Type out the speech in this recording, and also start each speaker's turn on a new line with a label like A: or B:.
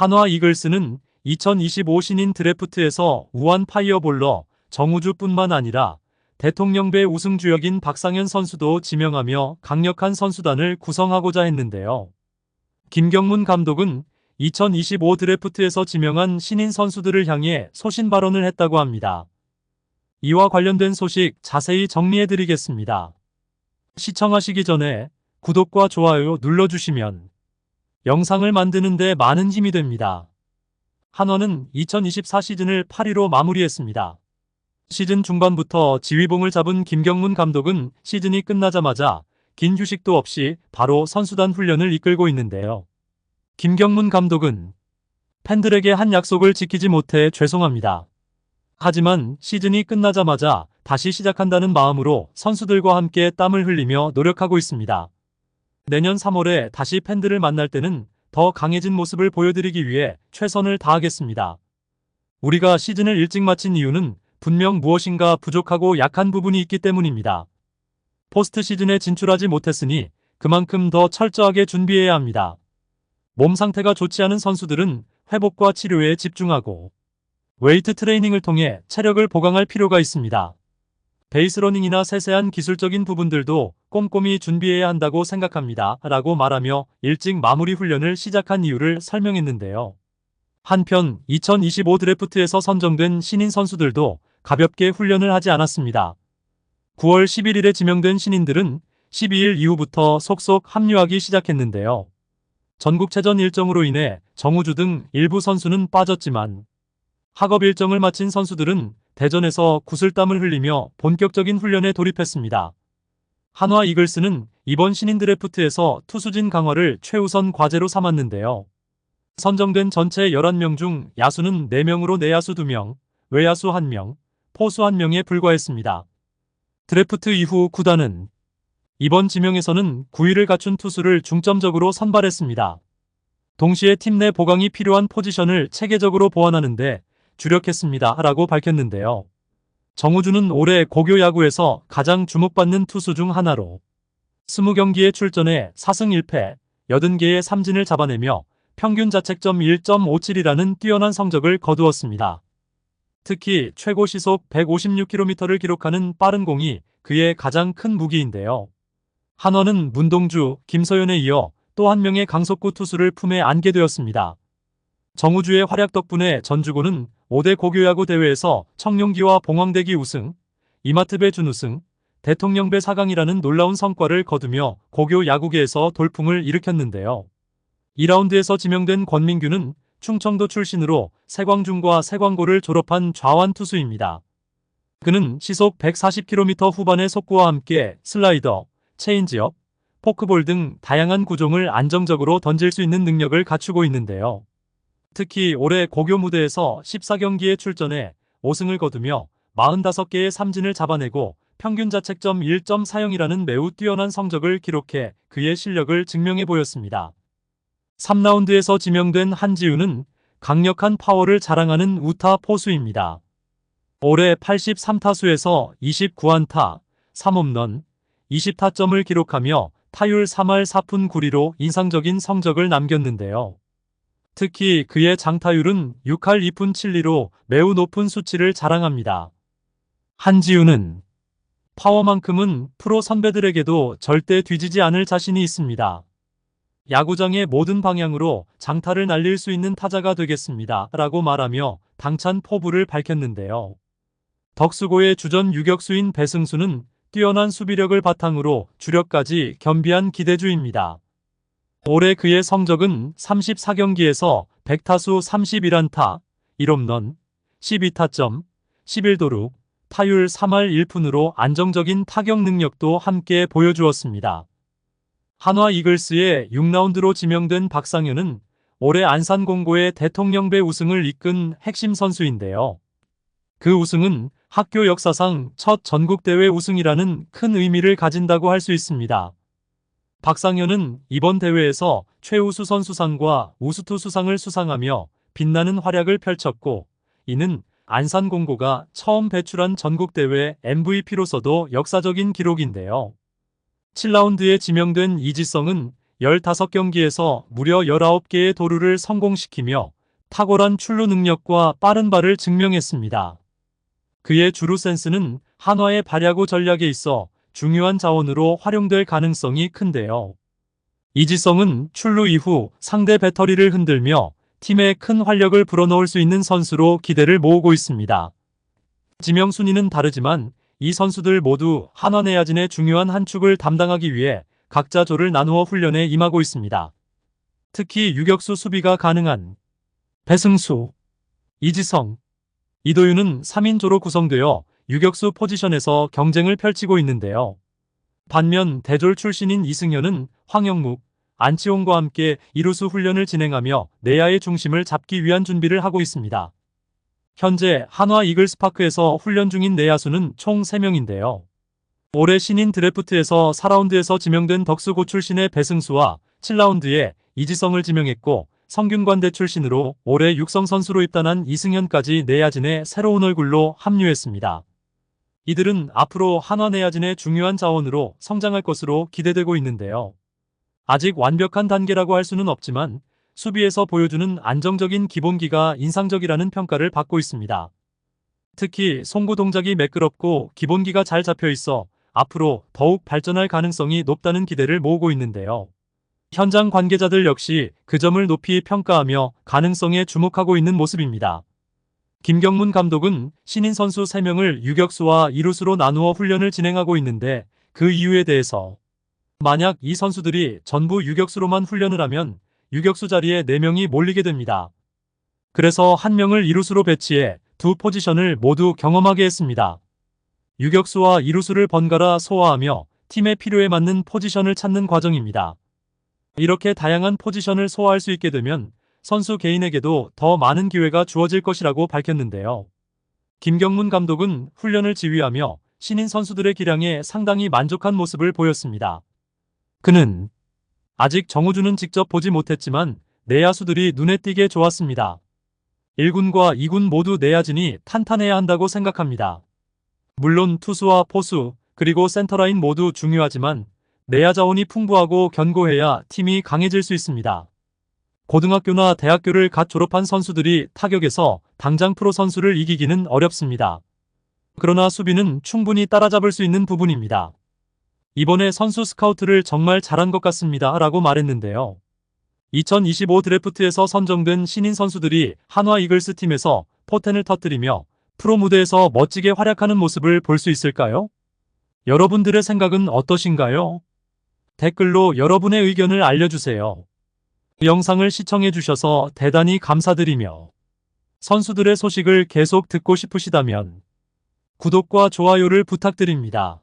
A: 한화 이글스는 2025 신인 드래프트에서 우한 파이어볼러 정우주뿐만 아니라 대통령배 우승 주역인 박상현 선수도 지명하며 강력한 선수단을 구성하고자 했는데요. 김경문 감독은 2025 드래프트에서 지명한 신인 선수들을 향해 소신 발언을 했다고 합니다. 이와 관련된 소식 자세히 정리해드리겠습니다. 시청하시기 전에 구독과 좋아요 눌러주시면 영상을 만드는데 많은 힘이 됩니다. 한화는 2024 시즌을 8위로 마무리했습니다. 시즌 중반부터 지휘봉을 잡은 김경문 감독은 시즌이 끝나자마자 긴 휴식도 없이 바로 선수단 훈련을 이끌고 있는데요. 김경문 감독은 팬들에게 한 약속을 지키지 못해 죄송합니다. 하지만 시즌이 끝나자마자 다시 시작한다는 마음으로 선수들과 함께 땀을 흘리며 노력하고 있습니다. 내년 3월에 다시 팬들을 만날 때는 더 강해진 모습을 보여드리기 위해 최선을 다하겠습니다. 우리가 시즌을 일찍 마친 이유는 분명 무엇인가 부족하고 약한 부분이 있기 때문입니다. 포스트 시즌에 진출하지 못했으니 그만큼 더 철저하게 준비해야 합니다. 몸 상태가 좋지 않은 선수들은 회복과 치료에 집중하고 웨이트 트레이닝을 통해 체력을 보강할 필요가 있습니다. 베이스러닝이나 세세한 기술적인 부분들도 꼼꼼히 준비해야 한다고 생각합니다. 라고 말하며 일찍 마무리 훈련을 시작한 이유를 설명했는데요. 한편 2025 드래프트에서 선정된 신인 선수들도 가볍게 훈련을 하지 않았습니다. 9월 11일에 지명된 신인들은 12일 이후부터 속속 합류하기 시작했는데요. 전국체전 일정으로 인해 정우주 등 일부 선수는 빠졌지만 학업 일정을 마친 선수들은 대전에서 구슬땀을 흘리며 본격적인 훈련에 돌입했습니다. 한화 이글스는 이번 신인 드래프트에서 투수진 강화를 최우선 과제로 삼았는데요. 선정된 전체 11명 중 야수는 4명으로 내야수 2명, 외야수 1명, 포수 1명에 불과했습니다. 드래프트 이후 구단은 이번 지명에서는 9위를 갖춘 투수를 중점적으로 선발했습니다. 동시에 팀 내 보강이 필요한 포지션을 체계적으로 보완하는데 주력했습니다. 라고 밝혔는데요. 정우주는 올해 고교 야구에서 가장 주목받는 투수 중 하나로 20경기에 출전해 4승 1패, 80개의 삼진을 잡아내며 평균 자책점 1.57이라는 뛰어난 성적을 거두었습니다. 특히 최고 시속 156km를 기록하는 빠른 공이 그의 가장 큰 무기인데요. 한화는 문동주, 김서연에 이어 또 한 명의 강속구 투수를 품에 안게 되었습니다. 정우주의 활약 덕분에 전주고는 5대 고교야구 대회에서 청룡기와 봉황대기 우승, 이마트배 준우승, 대통령배 4강이라는 놀라운 성과를 거두며 고교 야구계에서 돌풍을 일으켰는데요. 2라운드에서 지명된 권민규는 충청도 출신으로 세광중과 세광고를 졸업한 좌완 투수입니다. 그는 시속 140km 후반의 속구와 함께 슬라이더, 체인지업, 포크볼 등 다양한 구종을 안정적으로 던질 수 있는 능력을 갖추고 있는데요. 특히 올해 고교 무대에서 14경기에 출전해 5승을 거두며 45개의 삼진을 잡아내고 평균 자책점 1.40이라는 매우 뛰어난 성적을 기록해 그의 실력을 증명해 보였습니다. 3라운드에서 지명된 한지우는 강력한 파워를 자랑하는 우타 포수입니다. 올해 83타수에서 29안타, 3홈런, 20타점을 기록하며 타율 3할 4푼 9리로 인상적인 성적을 남겼는데요. 특히 그의 장타율은 6할 2푼 7리로 매우 높은 수치를 자랑합니다. 한지우는 파워만큼은 프로 선배들에게도 절대 뒤지지 않을 자신이 있습니다. 야구장의 모든 방향으로 장타를 날릴 수 있는 타자가 되겠습니다. 라고 말하며 당찬 포부를 밝혔는데요. 덕수고의 주전 유격수인 배승수는 뛰어난 수비력을 바탕으로 주력까지 겸비한 기대주입니다. 올해 그의 성적은 34경기에서 100타수 31안타, 1홈런, 12타점, 11도루, 타율 3할 1푼으로 안정적인 타격 능력도 함께 보여주었습니다. 한화 이글스의 6라운드로 지명된 박상현은 올해 안산공고의 대통령배 우승을 이끈 핵심 선수인데요. 그 우승은 학교 역사상 첫 전국대회 우승이라는 큰 의미를 가진다고 할 수 있습니다. 박상현은 이번 대회에서 최우수 선수상과 우수투 수상을 수상하며 빛나는 활약을 펼쳤고 이는 안산공고가 처음 배출한 전국대회 MVP로서도 역사적인 기록인데요. 7라운드에 지명된 이지성은 15경기에서 무려 19개의 도루를 성공시키며 탁월한 출루 능력과 빠른 발을 증명했습니다. 그의 주루 센스는 한화의 발야구 전략에 있어 중요한 자원으로 활용될 가능성이 큰데요. 이지성은 출루 이후 상대 배터리를 흔들며 팀에 큰 활력을 불어넣을 수 있는 선수로 기대를 모으고 있습니다. 지명 순위는 다르지만 이 선수들 모두 한화 내야진의 중요한 한 축을 담당하기 위해 각자 조를 나누어 훈련에 임하고 있습니다. 특히 유격수 수비가 가능한 배승수, 이지성, 이도윤은 3인조로 구성되어 유격수 포지션에서 경쟁을 펼치고 있는데요. 반면 대졸 출신인 이승현은 황영묵, 안치홍과 함께 이루수 훈련을 진행하며 내야의 중심을 잡기 위한 준비를 하고 있습니다. 현재 한화 이글스파크에서 훈련 중인 내야수는 총 3명인데요. 올해 신인 드래프트에서 4라운드에서 지명된 덕수고 출신의 배승수와 7라운드에 이지성을 지명했고 성균관대 출신으로 올해 육성 선수로 입단한 이승현까지 내야진의 새로운 얼굴로 합류했습니다. 이들은 앞으로 한화 내야진의 중요한 자원으로 성장할 것으로 기대되고 있는데요. 아직 완벽한 단계라고 할 수는 없지만 수비에서 보여주는 안정적인 기본기가 인상적이라는 평가를 받고 있습니다. 특히 송구 동작이 매끄럽고 기본기가 잘 잡혀 있어 앞으로 더욱 발전할 가능성이 높다는 기대를 모으고 있는데요. 현장 관계자들 역시 그 점을 높이 평가하며 가능성에 주목하고 있는 모습입니다. 김경문 감독은 신인 선수 3명을 유격수와 이루수로 나누어 훈련을 진행하고 있는데 그 이유에 대해서 만약 이 선수들이 전부 유격수로만 훈련을 하면 유격수 자리에 4명이 몰리게 됩니다. 그래서 한 명을 이루수로 배치해 두 포지션을 모두 경험하게 했습니다. 유격수와 이루수를 번갈아 소화하며 팀의 필요에 맞는 포지션을 찾는 과정입니다. 이렇게 다양한 포지션을 소화할 수 있게 되면 선수 개인에게도 더 많은 기회가 주어질 것이라고 밝혔는데요. 김경문 감독은 훈련을 지휘하며 신인 선수들의 기량에 상당히 만족한 모습을 보였습니다. 그는 아직 정우주는 직접 보지 못했지만 내야수들이 눈에 띄게 좋았습니다. 1군과 2군 모두 내야진이 탄탄해야 한다고 생각합니다. 물론 투수와 포수, 그리고 센터라인 모두 중요하지만 내야 자원이 풍부하고 견고해야 팀이 강해질 수 있습니다. 고등학교나 대학교를 갓 졸업한 선수들이 타격에서 당장 프로 선수를 이기기는 어렵습니다. 그러나 수비는 충분히 따라잡을 수 있는 부분입니다. 이번에 선수 스카우트를 정말 잘한 것 같습니다. 라고 말했는데요. 2025 드래프트에서 선정된 신인 선수들이 한화 이글스 팀에서 포텐을 터뜨리며 프로 무대에서 멋지게 활약하는 모습을 볼 수 있을까요? 여러분들의 생각은 어떠신가요? 댓글로 여러분의 의견을 알려주세요. 영상을 시청해주셔서 대단히 감사드리며 선수들의 소식을 계속 듣고 싶으시다면 구독과 좋아요를 부탁드립니다.